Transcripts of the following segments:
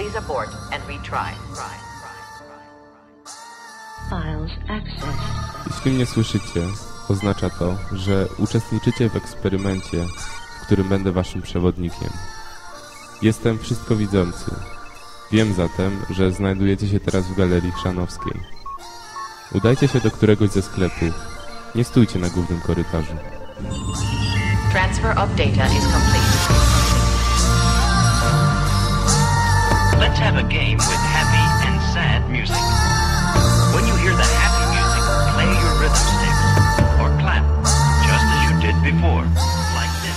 Please abort and retry. Files access. Jeśli mnie słyszycie, oznacza to, że uczestniczycie w eksperymencie, w którym będę waszym przewodnikiem. Jestem wszystko widzący. Wiem zatem, że znajdujecie się teraz w Galerii Chrzanowskiej. Udajcie się do któregoś ze sklepów. Nie stójcie na głównym korytarzu. Transfer of data is complete. Let's have a game with happy and sad music. When you hear the happy music, play your rhythm sticks or clap, just as you did before, like this.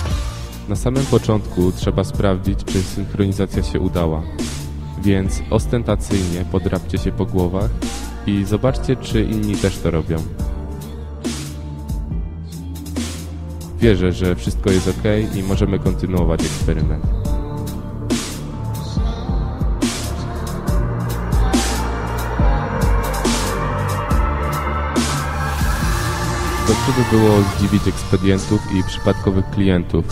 Na samym początku trzeba sprawdzić, czy synchronizacja się udała. Więc ostentacyjnie podrapcie się po głowach i zobaczcie, czy inni też to robią. Wierzę, że wszystko jest ok i możemy kontynuować eksperyment. Dobrze by było zdziwić ekspedientów i przypadkowych klientów.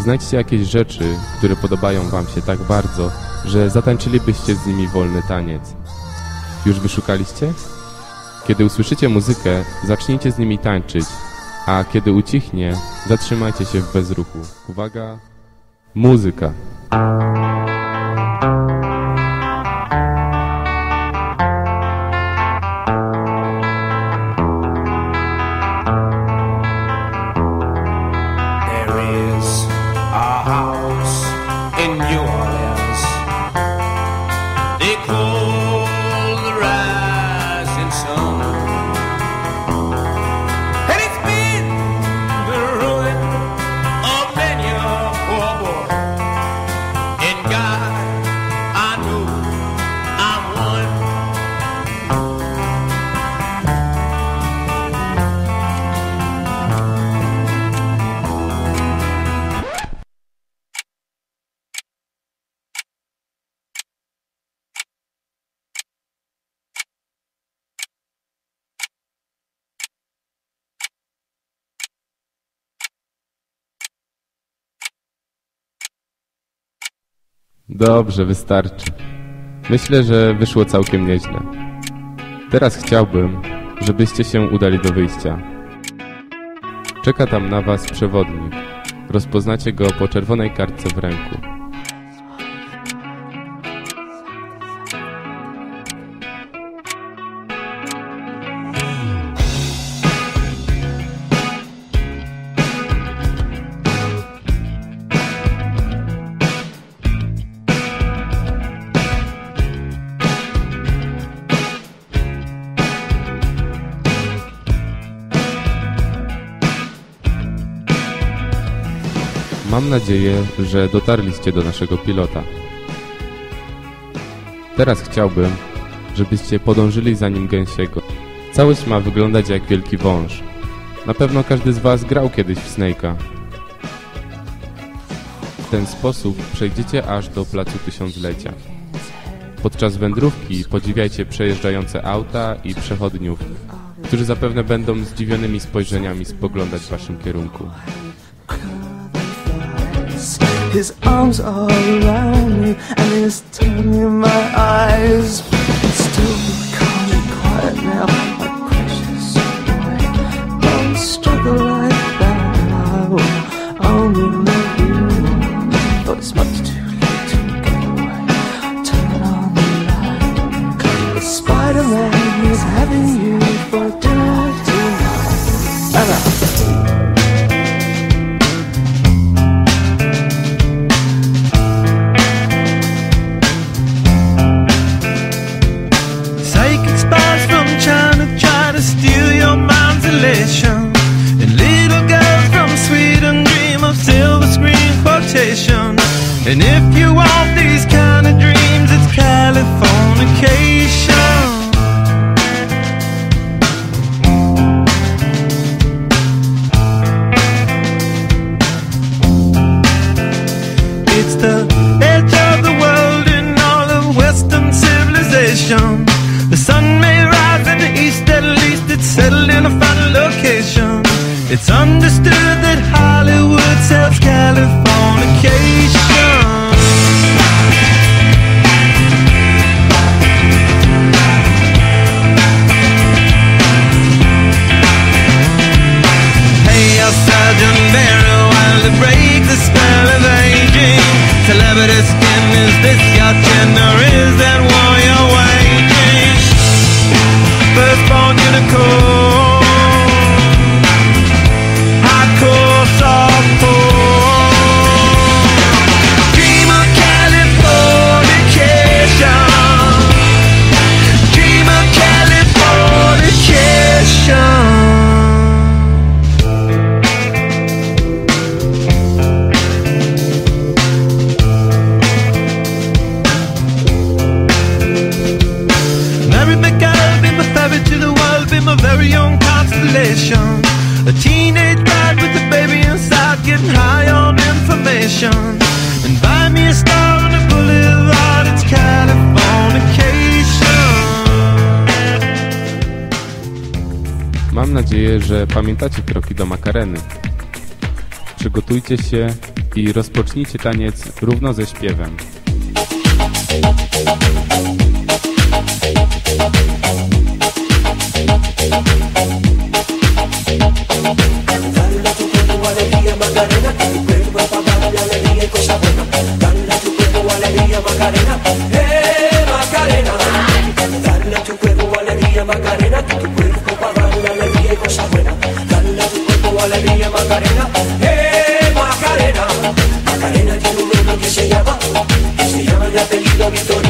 Znajdźcie jakieś rzeczy, które podobają Wam się tak bardzo, że zatańczylibyście z nimi wolny taniec. Już wyszukaliście? Kiedy usłyszycie muzykę, zacznijcie z nimi tańczyć, a kiedy ucichnie, zatrzymajcie się w bezruchu. Uwaga! Muzyka! Dobrze, wystarczy. Myślę, że wyszło całkiem nieźle. Teraz chciałbym, żebyście się udali do wyjścia. Czeka tam na was przewodnik. Rozpoznacie go po czerwonej kartce w ręku. Mam nadzieję, że dotarliście do naszego pilota. Teraz chciałbym, żebyście podążyli za nim gęsiego. Całość ma wyglądać jak wielki wąż. Na pewno każdy z was grał kiedyś w Snake'a. W ten sposób przejdziecie aż do Placu Tysiąclecia. Podczas wędrówki podziwiajcie przejeżdżające auta i przechodniów, którzy zapewne będą zdziwionymi spojrzeniami spoglądać w waszym kierunku. His arms are around me and his tongue in my eyes. The sun may rise in the east, at least it's settled in a final location. It's understood that high on information. And buy me a star on the boulevard, it's Californication. Mam nadzieję, że pamiętacie kroki do makareny. Przygotujcie się i rozpocznijcie taniec równo ze śpiewem. Eh, Macarena, dale a tu cuerpo alegría, Macarena, tu cuerpo para darle alegría y cosas buenas. Dale a tu cuerpo alegría, Macarena, eh, Macarena. Macarena tiene un nombre que se llama, que se llama de apellido Victoria.